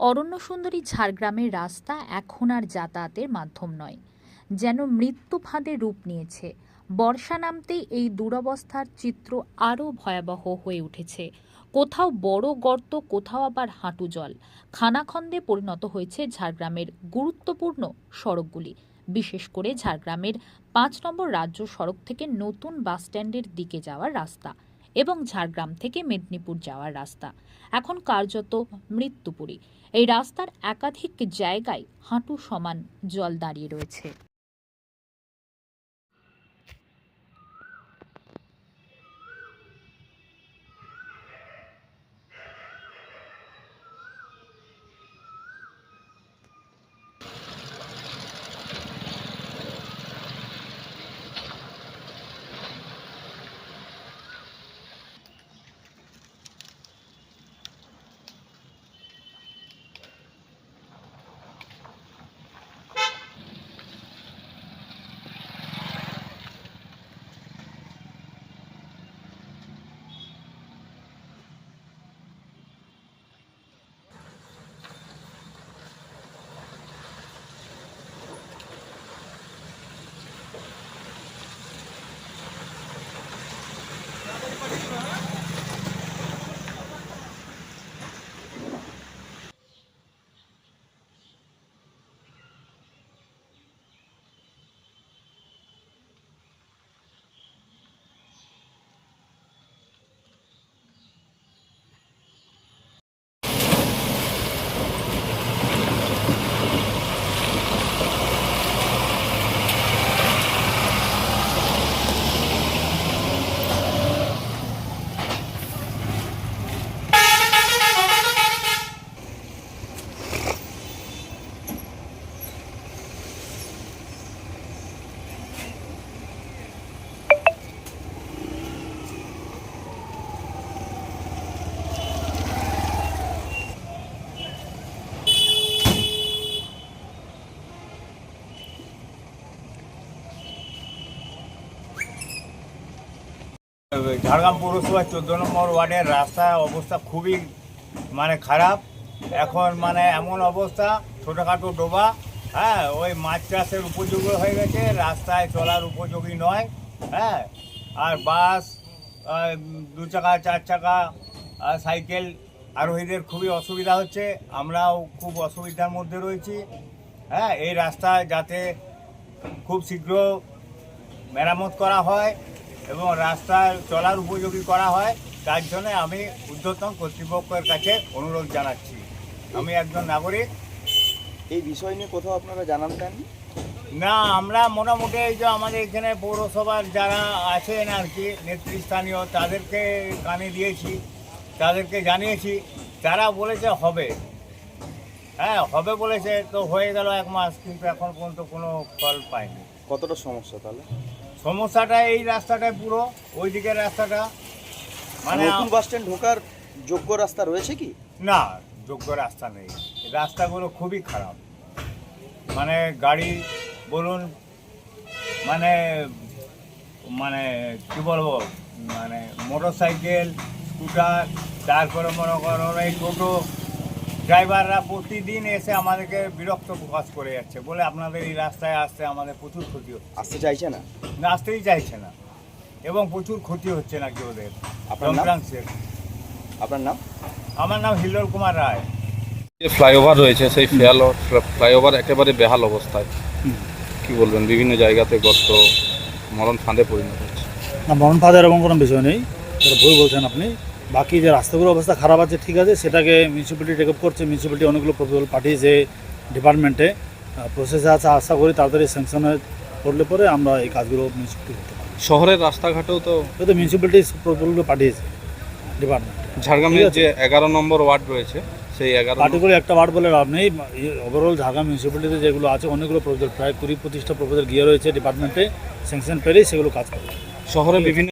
অরণ্য সুন্দরী ঝাড়গ্রামের রাস্তা এখন আর যাতায়াতের মাধ্যম নয়। যেন মৃত্যু ফাঁদে রূপ নিয়েছে। বর্ষা নামতেই এই দুরবস্থার চিত্র আরও ভয়াবহ হয়ে উঠেছে। কোথাও বড় গর্ত, কোথাও আবার হাঁটু জল। খানাখন্দে পরিণত হয়েছে ঝাড়গ্রামের গুরুত্বপূর্ণ সড়কগুলি। বিশেষ করে ঝাড়গ্রামের পাঁচ নম্বর রাজ্য সড়ক থেকে নতুন বাসস্ট্যান্ডের দিকে যাওয়ার রাস্তা। এবং ঝাড়গ্রাম থেকে মেদিনীপুর যাওয়ার রাস্তা। এখন কার্যত মৃত্যুপুরী। এই রাস্তার একাধিক জায়গায় হাঁটু সমান জল দাঁড়িয়ে রয়েছে। ঝাড়গ্রাম পৌরসভার চোদ্দ নম্বর ওয়ার্ডের রাস্তার অবস্থা খুবই মানে খারাপ। এখন মানে এমন অবস্থা, ছোটোখাটো ডোবা হ্যাঁ ওই মাছ চাষের উপযোগী হয়ে গেছে, রাস্তায় চলার উপযোগী নয় হ্যাঁ। আর বাস দু চাকা, চার চাকা সাইকেল আরোহীদের খুবই অসুবিধা হচ্ছে, আমরাও খুব অসুবিধার মধ্যে রয়েছি হ্যাঁ। এই রাস্তা যাতে খুব শীঘ্র মেরামত করা হয় এবং রাস্তায় চলার উপযোগী করা হয় তার জন্য আমি ঊর্ধ্বতন কর্তৃপক্ষের কাছে অনুরোধ জানাচ্ছি। আমি একজন নাগরিক। এই বিষয় নিয়ে কোথাও আপনারা জানান দেন? না আমরা মোটামুটি এই যে আমাদের এখানে পৌরসভার যারা আছেন আর কি নেতৃস্থানীয় তাদেরকে কানে দিয়েছি তাদেরকে জানিয়েছি তারা বলেছে হবে। হ্যাঁ হবে বলেছে তো হয়ে গেল এক মাস কিন্তু এখন পর্যন্ত কোনো ফল পাইনি। কতটা সমস্যা তাহলে? সমস্যাটা এই রাস্তাটায় পুরো ওই দিকের রাস্তাটা। মানে নতুন বাস স্ট্যান্ড ঢোকার যোগ্য রাস্তা রয়েছে কি? না যোগ্য রাস্তা নেই। রাস্তাগুলো খুবই খারাপ। মানে গাড়ি বলুন মানে মানে কি বলব মানে মোটর সাইকেল স্কুটার তারপরে মনে করো এই টোটো ড্রাইভাররা প্রতিদিন এসে আমাদেরকে বিরক্ত প্রকাশ করে যাচ্ছে বলে আপনাদের এই রাস্তায় আসতে আমাদের প্রচুর ক্ষতি হচ্ছে। আসতে চাইছে না? না আসতেই চাইছে না। এবং প্রচুর ক্ষতি হচ্ছে নাকি ওদের। আপনার নাম? যন্ত্রাংশের আপনার নাম? আমার নাম হিল্লোল কুমার রায়। যে ফ্লাইওভার রয়েছে সেই ফ্লাইল ফ্লাইওভার একেবারে বেহাল অবস্থায়। কি বলবেন? বিভিন্ন জায়গাতে গর্ত মরণ ফাঁদে পরিণত হচ্ছে। না মরণ ফাঁদের এরকম কোনো বিষয় নেই। সেটা ভুল বলছেন আপনি বাকি যে রাস্তাগুলোর অবস্থা খারাপ আছে ঠিক আছে সেটাকে মিউনিসিপ্যালিটি টেক আপ করছে। মিউনিসিপ্যালিটি অনেকগুলো প্রপোজাল পাঠিয়েছে ডিপার্টমেন্টে প্রসেসে আছে আশা করি তাড়াতাড়ি স্যাংশন করলে পরে আমরা এই কাজগুলো মিউনিসিপ্যালিটি করতে পারি শহরের রাস্তাঘাটেও তো হয়তো মিউনিসিপ্যালিটি প্রপোজালগুলো পাঠিয়েছে ডিপার্টমেন্ট ঝাড়গ্রামের যে এগারো নম্বর ওয়ার্ড রয়েছে সেই এগারো পার্টিকুলার একটা ওয়ার্ড বলে লাভ নেই। ওভারঅল ঝাড়গ্রাম মিউনিসিপ্যালিটিতে যেগুলো আছে অনেকগুলো প্রপোজাল প্রায় কুড়ি পঁচিশটা প্রপোজাল গিয়ে রয়েছে ডিপার্টমেন্টে স্যাংশন পেলেই সেগুলো কাজ করে শহরে বিভিন্ন